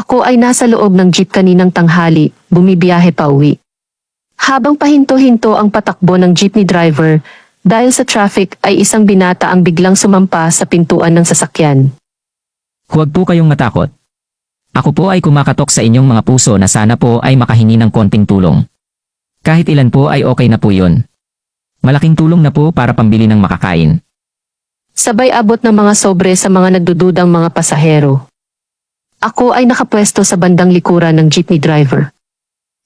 Ako ay nasa loob ng jeep kaninang tanghali, bumibiyahe pa uwi. Habang pahinto-hinto ang patakbo ng jeepney driver, dahil sa traffic ay isang binata ang biglang sumampa sa pintuan ng sasakyan. Huwag po kayong matakot. Ako po ay kumakatok sa inyong mga puso na sana po ay makahingi ng konting tulong. Kahit ilan po ay okay na po yun. Malaking tulong na po para pambili ng makakain. Sabay abot ng mga sobre sa mga nagdududang mga pasahero. Ako ay nakapwesto sa bandang likuran ng jeepney driver.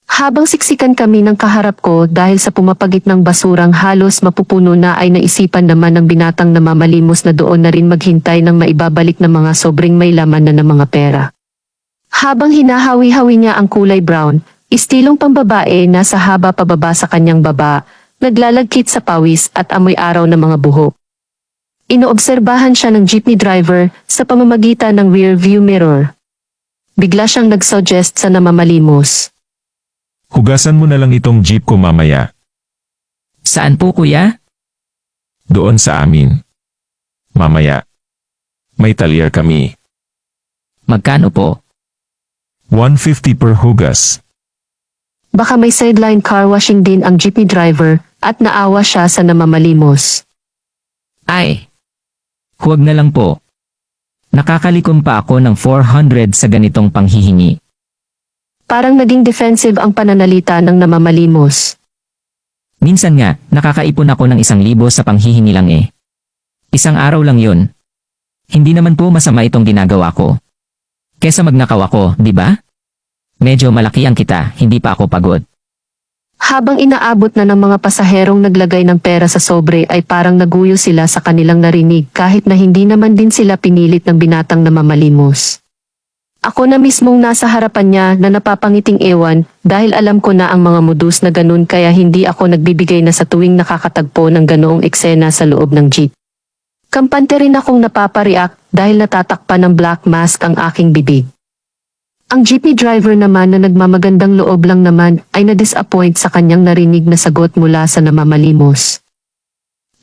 Habang siksikan kami ng kaharap ko dahil sa pumapagit ng basurang halos mapupuno na ay naisipan naman ng binatang namamalimos na doon na rin maghintay ng maibabalik na mga sobrang may laman na ng mga pera. Habang hinahawi-hawi niya ang kulay brown, istilong pambabae na sa haba pababa sa kanyang baba, naglalagkit sa pawis at amoy araw ng mga buhok. Inoobserbahan siya ng jeepney driver sa pamamagitan ng rear view mirror. Bigla siyang nag-suggest sa namamalimos. Hugasan mo na lang itong jeep ko mamaya, Saan po kuya? doon sa amin. Mamaya. May talyer kami. Magkano po? 150 per hugas. Baka may sideline car washing din ang jeepney driver at naawa siya sa namamalimos. Ay! Huwag na lang po. Nakakalikom pa ako ng 400 sa ganitong panghihingi. Parang naging defensive ang pananalita ng namamalimos. Minsan nga, nakakaipon ako ng isang libo sa panghihingi lang eh. Isang araw lang yun. Hindi naman po masama itong ginagawa ko. Kesa magnakaw ako, di ba? Medyo malaki ang kita, hindi pa ako pagod. Habang inaabot na ng mga pasaherong naglagay ng pera sa sobre ay parang naguyo sila sa kanilang narinig kahit na hindi naman din sila pinilit ng binatang namamalimos. Ako na mismong nasa harapan niya na napapangiting ewan dahil alam ko na ang mga mudus na ganun kaya hindi ako nagbibigay na sa tuwing nakakatagpo ng ganoong eksena sa loob ng jeep. Kampante rin akong napapariak dahil natatakpan ng black mask ang aking bibig. Ang jeepney driver naman na nagmamagandang loob lang naman ay na-disappoint sa kanyang narinig na sagot mula sa namamalimos.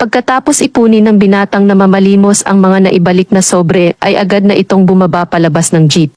Pagkatapos ipunin ng binatang namamalimos ang mga naibalik na sobre ay agad na itong bumaba palabas ng jeep.